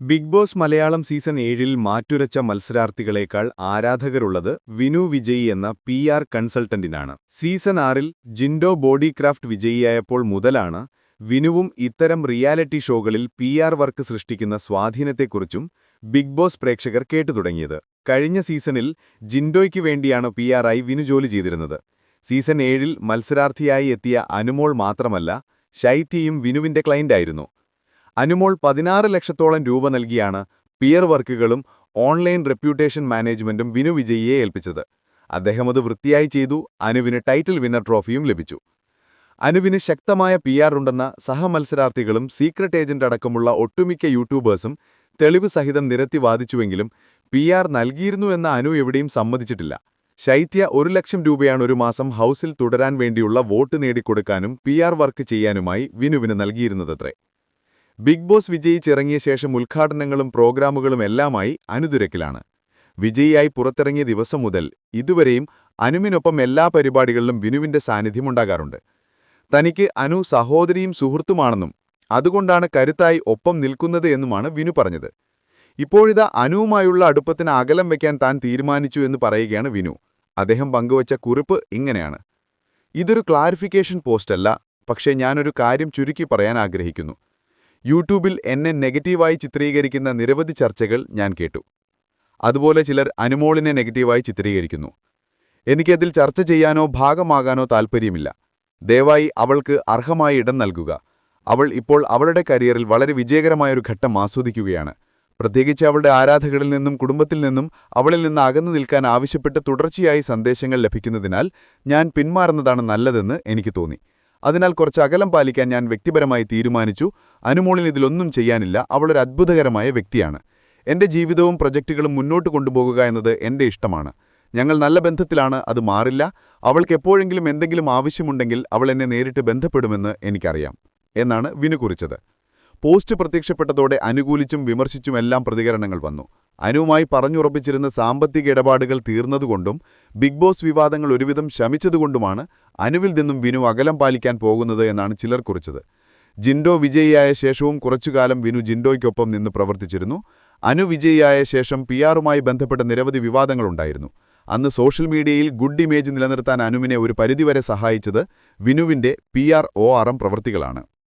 Big boss Malayalam season ഏഴിൽ മാറ്റുരച്ച മത്സരാർത്ഥികളേക്കാൾ ആരാധകരുള്ളത് വിനു വിജയി എന്ന പി ആർ കൺസൾട്ടന്റിനാണ്. സീസൺ ആറിൽ ജിൻഡോ ബോഡിക്രാഫ്റ്റ് വിജയിയായപ്പോൾ മുതലാണ് വിനുവും ഇത്തരം റിയാലിറ്റി ഷോകളിൽ പി വർക്ക് സൃഷ്ടിക്കുന്ന സ്വാധീനത്തെക്കുറിച്ചും ബിഗ് ബോസ് പ്രേക്ഷകർ കേട്ടുതുടങ്ങിയത് കഴിഞ്ഞ സീസണിൽ ജിൻഡോയ്ക്ക് വേണ്ടിയാണ് പി ആറായി വിനു ജോലി ചെയ്തിരുന്നത്. സീസൺ ഏഴിൽ മത്സരാർത്ഥിയായി എത്തിയ അനുമോൾ മാത്രമല്ല ശൈത്യയും വിനുവിന്റെ ക്ലയന്റായിരുന്നു അനുമോൾ പതിനാറ് ലക്ഷത്തോളം രൂപ നൽകിയാണ് പിയർ വർക്കുകളും ഓൺലൈൻ റെപ്യൂട്ടേഷൻ മാനേജ്മെന്റും വിനു വിജയിയെ ഏൽപ്പിച്ചത്. അദ്ദേഹം അത് വൃത്തിയായി ചെയ്തു. അനുവിന് ടൈറ്റിൽ വിന്നർ ട്രോഫിയും ലഭിച്ചു. അനുവിന് ശക്തമായ പി ഉണ്ടെന്ന സഹമത്സരാർത്ഥികളും സീക്രട്ട് ഏജന്റ് അടക്കമുള്ള ഒട്ടുമിക്ക യൂട്യൂബേഴ്സും തെളിവ് സഹിതം നിരത്തി വാദിച്ചുവെങ്കിലും പി ആർ നൽകിയിരുന്നു എന്ന അനു എവിടെയും സമ്മതിച്ചിട്ടില്ല. ശൈത്യ ഒരു ലക്ഷം രൂപയാണ് ഒരു മാസം ഹൗസിൽ തുടരാൻ വേണ്ടിയുള്ള വോട്ട് നേടിക്കൊടുക്കാനും പി വർക്ക് ചെയ്യാനുമായി വിനുവിന് നൽകിയിരുന്നതത്രേ. ബിഗ് ബോസ് വിജയിച്ചിറങ്ങിയ ശേഷം ഉദ്ഘാടനങ്ങളും പ്രോഗ്രാമുകളും എല്ലാമായി അനുതുരക്കിലാണ് വിജയിയായി പുറത്തിറങ്ങിയ ദിവസം മുതൽ ഇതുവരെയും അനുവിനൊപ്പം എല്ലാ പരിപാടികളിലും വിനുവിന്റെ സാന്നിധ്യമുണ്ടാകാറുണ്ട് തനിക്ക് അനു സഹോദരിയും സുഹൃത്തുമാണെന്നും അതുകൊണ്ടാണ് കരുത്തായി ഒപ്പം നിൽക്കുന്നത് എന്നുമാണ് വിനു പറഞ്ഞത്. ഇപ്പോഴിതാ അനുവുമായുള്ള അടുപ്പത്തിന് അകലം വയ്ക്കാൻ താൻ തീരുമാനിച്ചു എന്ന് പറയുകയാണ് വിനു. അദ്ദേഹം പങ്കുവച്ച കുറിപ്പ് ഇങ്ങനെയാണ്. ഇതൊരു ക്ലാരിഫിക്കേഷൻ പോസ്റ്റല്ല പക്ഷേ ഞാനൊരു കാര്യം ചുരുക്കി പറയാൻ ആഗ്രഹിക്കുന്നു. യൂട്യൂബിൽ എന്നെ നെഗറ്റീവായി ചിത്രീകരിക്കുന്ന നിരവധി ചർച്ചകൾ ഞാൻ കേട്ടു. അതുപോലെ ചിലർ അനുമോളിനെ നെഗറ്റീവായി ചിത്രീകരിക്കുന്നു. എനിക്കതിൽ ചർച്ച ചെയ്യാനോ ഭാഗമാകാനോ താൽപ്പര്യമില്ല. ദയവായി അവൾക്ക് അർഹമായ ഇടം നൽകുക. അവൾ ഇപ്പോൾ അവളുടെ കരിയറിൽ വളരെ വിജയകരമായൊരു ഘട്ടം ആസ്വദിക്കുകയാണ്. പ്രത്യേകിച്ച് അവളുടെ ആരാധകരിൽ നിന്നും കുടുംബത്തിൽ നിന്നും അവളിൽ നിന്ന് അകന്നു നിൽക്കാൻ ആവശ്യപ്പെട്ട് തുടർച്ചയായി സന്ദേശങ്ങൾ ലഭിക്കുന്നതിനാൽ ഞാൻ പിന്മാറുന്നതാണ് നല്ലതെന്ന് എനിക്ക് തോന്നി. അതിനാൽ കുറച്ച് അകലം പാലിക്കാൻ ഞാൻ വ്യക്തിപരമായി തീരുമാനിച്ചു. അനുമോളിന് ഇതിലൊന്നും ചെയ്യാനില്ല. അവളൊരു അത്ഭുതകരമായ വ്യക്തിയാണ്. എന്റെ ജീവിതവും പ്രൊജക്റ്റുകളും മുന്നോട്ട് കൊണ്ടുപോകുക എന്നത് എന്റെ ഇഷ്ടമാണ്. ഞങ്ങൾ നല്ല ബന്ധത്തിലാണ് അത് മാറില്ല. അവൾക്ക് എപ്പോഴെങ്കിലും എന്തെങ്കിലും ആവശ്യമുണ്ടെങ്കിൽ അവൾ എന്നെ നേരിട്ട് ബന്ധപ്പെടുമെന്ന് എനിക്കറിയാം എന്നാണ് വിനു കുറിച്ചത്. പോസ്റ്റ് പ്രത്യക്ഷപ്പെട്ടതോടെ അനുകൂലിച്ചും വിമർശിച്ചുമെല്ലാം പ്രതികരണങ്ങൾ വന്നു. അനുവുമായി പറഞ്ഞുറപ്പിച്ചിരുന്ന സാമ്പത്തിക ഇടപാടുകൾ തീർന്നതുകൊണ്ടും ബിഗ് ബോസ് വിവാദങ്ങൾ ഒരുവിധം ശമിച്ചതുകൊണ്ടുമാണ് അനുവിൽ നിന്നും വിനു അകലം പാലിക്കാൻ പോകുന്നത് എന്നാണ് ചിലർ കുറിച്ചത്. ജിൻഡോ വിജയിയായ ശേഷവും കുറച്ചുകാലം വിനു ജിൻഡോയ്ക്കൊപ്പം നിന്ന് പ്രവർത്തിച്ചിരുന്നു. അനു വിജയിയായ ശേഷം പി ആറുമായി ബന്ധപ്പെട്ട നിരവധി വിവാദങ്ങളുണ്ടായിരുന്നു. അന്ന് സോഷ്യൽ മീഡിയയിൽ ഗുഡ് ഇമേജ് നിലനിർത്താൻ അനുവിനെ ഒരു പരിധിവരെ സഹായിച്ചത് വിനുവിന്റെ പി ആർ ഒ ആർ പ്രവൃത്തികളാണ്